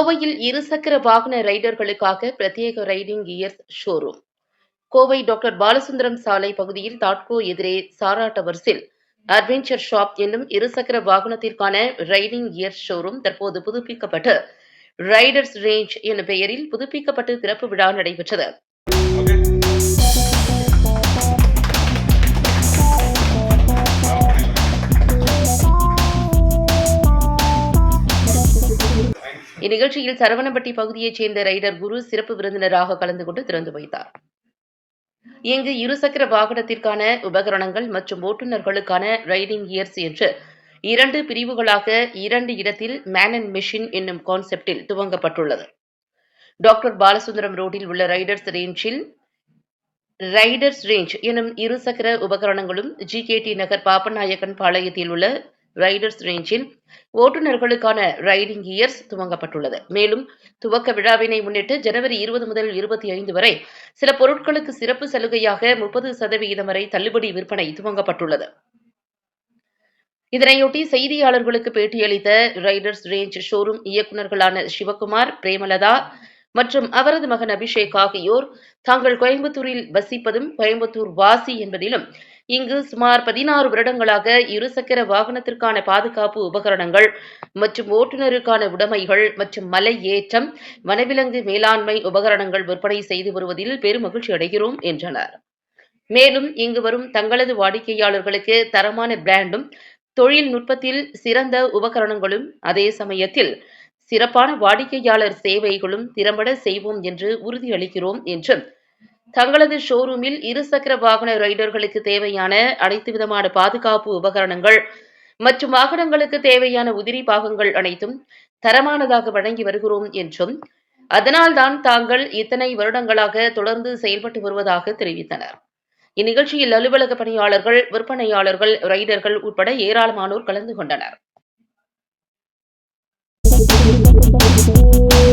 கோவையில் இருசக்கர வாகன ரைடர்களுக்காக பிரத்யேக riding gears showroom. Kovai doctor Balasundaram சாலை பகுதியில் தாட்கோ எதிரே சாரா டவர்ஸில் அட்வென்ச்சர் ஷாப் என்னும் இருசக்கர வாகனத்திற்கான ரைடிங் கியர் ஷோரூம் தற்போது புதுப்பிக்கப்பட்டு ரைடர்ஸ் ரேஞ்ச் எனும் பெயரில் புதுப்பிக்கப்பட்டு திறப்பு விழா நடைபெற்றது. இந்நிகழ்ச்சியில் சரவணம்பட்டி பகுதியைச் சேர்ந்த ரைடர் குரு சிறப்பு விருந்தினராக கலந்து கொண்டு திறந்து வைத்தார். இங்கு இருசக்கர வாகனத்திற்கான உபகரணங்கள் மற்றும் ஓட்டுநர்களுக்கான ரைடிங் கியர்ஸ் என்று இரண்டு பிரிவுகளாக இரண்டு இடத்தில் மேன் அண்ட் மெஷின் என்னும் கான்செப்டில் துவங்கப்பட்டுள்ளது. டாக்டர் பாலசுந்தரம் ரோட்டில் உள்ள ரைடர்ஸ் ரேஞ்சில் ரைடர்ஸ் ரேஞ்ச் எனும் இருசக்கர உபகரணங்களும் ஜிகேடி நகர் பாப்பநாயக்கன் பாளையத்தில் உள்ள ரைடர்ஸ் ரேஞ்சில் ஓட்டுநர்களுக்கான ரைடிங் கியர்ஸ் துவங்கப்பட்டுள்ளது. மேலும் துவக்க விழாவினை முன்னிட்டு ஜனவரி இருபது முதல் இருபத்தி ஐந்து வரை சில பொருட்களுக்கு சிறப்பு சலுகையாக முப்பது சதவிகிதம் வரை தள்ளுபடி விற்பனை துவங்கப்பட்டுள்ளது. இதனையொட்டி செய்தியாளர்களுக்கு பேட்டியளித்த ரைடர்ஸ் ரேஞ்ச் ஷோரூம் இயக்குநர்களான சிவகுமார் பிரேமலதா மற்றும் அவரது மகன் அபிஷேக் ஆகியோர் தாங்கள் கோயம்புத்தூரில் வசிப்பதும் கோயம்புத்தூர் வாசி என்பதிலும் இங்கு சுமார் பதினாறு வருடங்களாக இருசக்கர வாகனத்திற்கான பாதுகாப்பு உபகரணங்கள் மற்றும் ஓட்டுநருக்கான உடைமைகள் மற்றும் மலை ஏற்றம் வனவிலங்கு மேலாண்மை உபகரணங்கள் விற்பனை செய்து வருவதில் பெருமகிழ்ச்சி அடைகிறோம் என்றனர். மேலும் இங்கு வரும் தங்களது வாடிக்கையாளர்களுக்கு தரமான பிராண்டும் தொழில்நுட்பத்தில் சிறந்த உபகரணங்களும் அதே சமயத்தில் சிறப்பான வாடிக்கையாளர் சேவைகளும் திறம்பட செய்வோம் என்று உறுதியளிக்கிறோம் என்றும் தங்களது ஷோரூமில் இருசக்கர வாகன ரைடர்களுக்கு தேவையான அனைத்து விதமான பாதுகாப்பு உபகரணங்கள் மற்றும் வாகனங்களுக்கு தேவையான உதிரி பாகங்கள் அனைத்தும் தரமானதாக வழங்கி வருகிறோம் என்றும் அதனால்தான் தாங்கள் இத்தனை வருடங்களாக தொடர்ந்து செயல்பட்டு வருவதாக தெரிவித்தனர். இந்நிகழ்ச்சியில் அலுவலக பணியாளர்கள் விற்பனையாளர்கள் ரைடர்கள் உட்பட ஏராளமானோர் கலந்து கொண்டனர். バイバイ!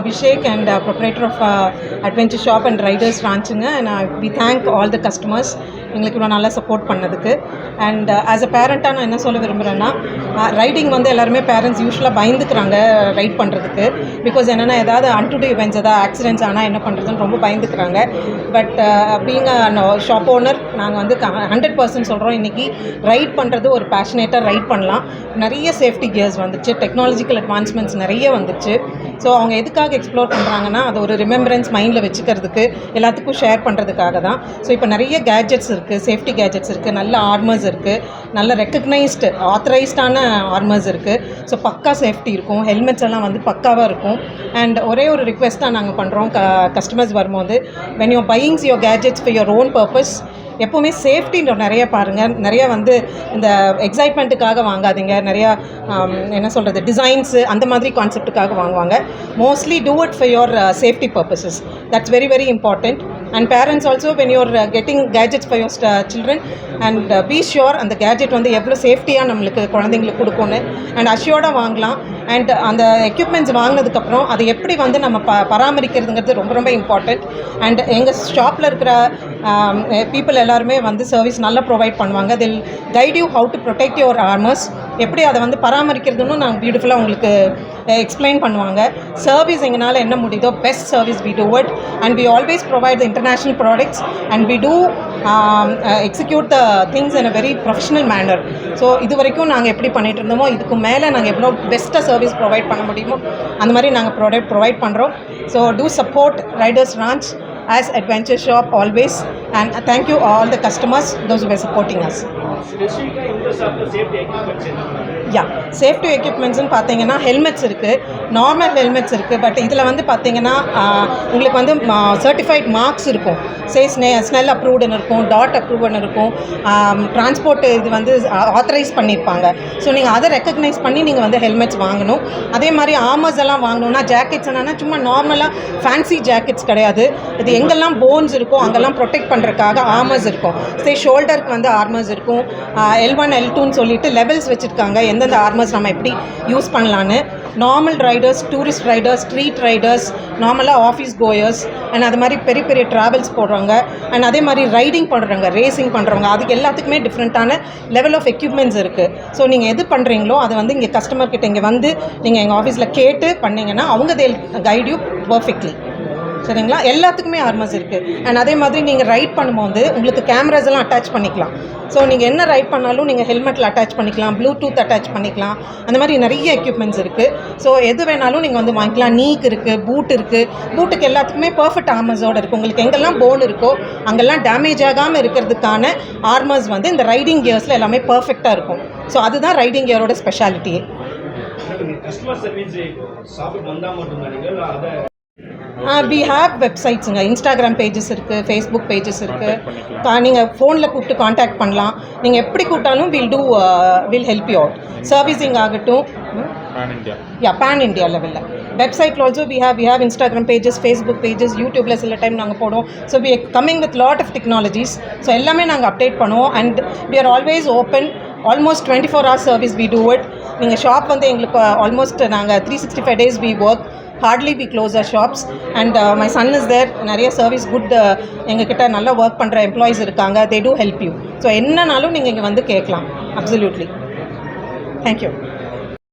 Abhishek and uh, proprietor of uh, Adventure Shop and Riders Ranchuங்க and uh, we thank all the customers எங்களுக்கு இவ்வளோ நல்லா சப்போர்ட் பண்ணதுக்கு. அண்ட் ஆஸ் அ பேரண்ட்டாக நான் என்ன சொல்ல விரும்புகிறேன்னா ரைடிங் uh, வந்து எல்லாருமே பேரண்ட்ஸ் யூஸ்வலாக பயந்துக்கிறாங்க ரைட் பண்ணுறதுக்கு பிகாஸ் என்னென்னா ஏதாவது அன்டுடே இவெண்ட்ஸ் ஏதாவது ஆக்சிடென்ட்ஸ் ஆனால் என்ன பண்ணுறதுன்னு ரொம்ப பயந்துக்கிறாங்க. பட் பீங் ஷாப் ஓனர் நாங்கள் வந்து ஹண்ட்ரட் பர்சன்ட் சொல்கிறோம் இன்றைக்கி ரைட் பண்ணுறது ஒரு பேஷனேட்டாக ரைட் பண்ணலாம். நிறைய சேஃப்டி கியர்ஸ் வந்துச்சு. டெக்னாலஜிக்கல் அட்வான்ஸ்மெண்ட்ஸ் நிறைய வந்துச்சு. ஸோ அவங்க எதுக்காக எக்ஸ்ப்ளோர் பண்ணுறாங்கன்னா அது ஒரு ரிமெம்பரன்ஸ் மைண்டில் வச்சுக்கிறதுக்கு எல்லாத்துக்கும் ஷேர் பண்ணுறதுக்காக தான். ஸோ இப்போ நிறைய கேஜெட்ஸ் இருக்குது சேஃப்டி கேஜெட்ஸ் இருக்குது நல்ல ஆர்மர்ஸ் இருக்குது நல்ல ரெக்கக்னைஸ்டு ஆத்தரைஸ்டான ஆர்மர்ஸ் இருக்குது ஸோ பக்கா சேஃப்டி இருக்கும். ஹெல்மெட்ஸ் எல்லாம் வந்து பக்காவாக இருக்கும். அண்ட் ஒரே ஒரு ரிக்வெஸ்ட் தான் நாங்கள் பண்ணுறோம் க கஸ்டமர்ஸ் வரும்போது when you buyings your gadgets for your own purpose எப்போவுமே சேஃப்டின்ற நிறைய பாருங்கள் நிறைய வந்து இந்த எக்ஸைட்மெண்ட்டுக்காக வாங்காதீங்க. நிறையா என்ன சொல்கிறது டிசைன்ஸு அந்த மாதிரி கான்செப்ட்டுக்காக வாங்குவாங்க. Mostly do it for your safety purposes that's very very important and parents also when you're getting gadgets for your children and be sure அந்த கேஜெட் வந்து எவ்வளோ சேஃப்டியாக நம்மளுக்கு குழந்தைங்களுக்கு கொடுக்கணும் அண்ட் அஷ்யோர்டாக வாங்கலாம். அண்ட் அந்த எக்யூப்மெண்ட்ஸ் வாங்கினதுக்கப்புறம் அதை எப்படி வந்து நம்ம ப பராமரிக்கிறதுங்கிறது ரொம்ப ரொம்ப இம்பார்ட்டண்ட் அண்ட் எங்கள் ஷாப்பில் இருக்கிற um, பீப்புள் எல்லாருமே வந்து சர்வீஸ் நல்லா ப்ரொவைட் பண்ணுவாங்க. They'll guide you how to protect your armours எப்படி அதை வந்து பராமரிக்கிறதுன்னு நாங்கள் பியூட்டிஃபுல்லாக உங்களுக்கு எக்ஸ்பிளைன் பண்ணுவாங்க. சர்வீஸ் எங்களால் என்ன முடியுதோ best service we do it and we always provide the international products and we do execute the things in a very professional manner so இது வரைக்கும் நாங்கள் எப்படி பண்ணிட்டு இருந்தோமோ இதுக்கு மேலே நாங்கள் எவ்வளோ பெஸ்ட்டாக சர்வீஸ் ப்ரொவைட் பண்ண முடியுமோ அந்த மாதிரி நாங்கள் ப்ராடக்ட் ப்ரொவைட் பண்ணுறோம் so to support Riders Range as adventure shop always. And thank you all the customers those who were supporting us. Yeah safety எக்யூப்மெண்ட்ஸ்னு பார்த்தீங்கன்னா ஹெல்மெட்ஸ் இருக்குது நார்மல் ஹெல்மெட்ஸ் இருக்குது பட் இதில் வந்து பார்த்தீங்கன்னா உங்களுக்கு வந்து சர்டிஃபைட் மார்க்ஸ் இருக்கும். சே ஸ்னே ஸ்னெல் அப்ரூவ்டுன்னு இருக்கும் டாட் அப்ரூவ்டுன்னு இருக்கும். டிரான்ஸ்போர்ட் இது வந்து ஆத்தரைஸ் பண்ணியிருப்பாங்க ஸோ நீங்கள் அதை ரெக்கக்னைஸ் பண்ணி நீங்கள் வந்து ஹெல்மெட்ஸ் வாங்கணும். அதே மாதிரி ஆமர்ஸ் எல்லாம் வாங்கணும்னா ஜாக்கெட்ஸ் என்னன்னா சும்மா நார்மலாக ஃபேன்சி ஜாக்கெட்ஸ் கிடையாது. இது எங்கெல்லாம் போன்ஸ் இருக்கோ அங்கெல்லாம் ப்ரொடெக்ட் பண்ணுறதுக்காக ஆர்மர்ஸ் இருக்கும். சே ஷோல்டருக்கு வந்து ஆர்மர்ஸ் இருக்கும். எல் ஒன் எல் டூன்னு சொல்லிட்டு லெவல்ஸ் வச்சுருக்காங்க. எந்தெந்த ஆர்மர்ஸ் நம்ம எப்படி யூஸ் பண்ணலான்னு normal riders tourist riders street riders நார்மலாக ஆஃபீஸ் கோயர்ஸ் அண்ட் அது மாதிரி பெரிய பெரிய ட்ராவல்ஸ் போடுறவங்க அண்ட் அதே மாதிரி ரைடிங் பண்ணுறவங்க ரேசிங் பண்ணுறவங்க அதுக்கு எல்லாத்துக்குமே டிஃப்ரெண்ட்டான லெவல் ஆஃப் எக்யூப்மெண்ட்ஸ் இருக்குது ஸோ நீங்கள் எது பண்ணுறீங்களோ அதை வந்து இங்கே கஸ்டமர் கிட்ட இங்கே வந்து நீங்கள் எங்கள் ஆஃபீஸில் கேட்டு பண்ணிங்கன்னா அவங்க தேல் கைட் யூ பர்ஃபெக்ட்லி சரிங்களா? எல்லாத்துக்குமே ஆர்மர்ஸ் இருக்குது அண்ட் அதே மாதிரி நீங்கள் ரைட் பண்ணும்போது உங்களுக்கு கேமராஸ் எல்லாம் அட்டாச் பண்ணிக்கலாம். ஸோ நீங்கள் என்ன ரைட் பண்ணாலும் நீங்கள் ஹெல்மெட்டில் அட்டாச் பண்ணிக்கலாம் ப்ளூடூத் அட்டாச் பண்ணிக்கலாம். அந்த மாதிரி நிறைய எக்யூப்மெண்ட்ஸ் இருக்குது ஸோ எது வேணாலும் நீங்கள் வந்து வாங்கிக்கலாம். நீக் இருக்குது பூட் இருக்குது பூட்டுக்கு எல்லாத்துக்குமே பர்ஃபெக்ட் ஆர்மர்ஸோடு இருக்குது உங்களுக்கு எங்கெல்லாம் போன் இருக்கோ அங்கெல்லாம் டேமேஜ் ஆகாமல் இருக்கிறதுக்கான ஆர்மர்ஸ் வந்து இந்த ரைடிங் கியர்ஸில் எல்லாமே பர்ஃபெக்டாக இருக்கும். ஸோ அதுதான் ரைடிங் கியரோட ஸ்பெஷாலிட்டியே கஸ்டமர் சர்வீஸ் ஷாப்புக்கு வந்தால் மட்டும்தான்? நீங்கள் அதை வி ஹேவ் வெப்சைட்ஸுங்க இன்ஸ்டாகிராம் பேஜஸ் இருக்குது ஃபேஸ்புக் பேஜஸ் இருக்குது நீங்கள் ஃபோனில் கூப்பிட்டு காண்டாக்ட் பண்ணலாம். நீங்கள் எப்படி கூப்பிட்டாலும் will do will help you out servicing ஆகட்டும். யா பேன் இந்தியா லெவலில் வெப்சைட்டில் also we have we have Instagram pages Facebook pages யூடியூப்பில் சில டைம் நாங்கள் போடுவோம். So we coming with lot of technologies so எல்லாமே நாங்கள் அப்டேட் பண்ணுவோம். And we are always open almost twenty four hours service we do it நீங்கள் shop வந்து எங்களுக்கு ஆல்மோஸ்ட் நாங்கள் three sixty five days we work hardly we close our shops and my son is there நிறைய service good uh, எங்ககிட்ட நல்லா work பண்ணுற employees இருக்காங்க. They do help you so என்னனாலும் நீங்கள் இங்கே வந்து கேட்கலாம். Absolutely thank you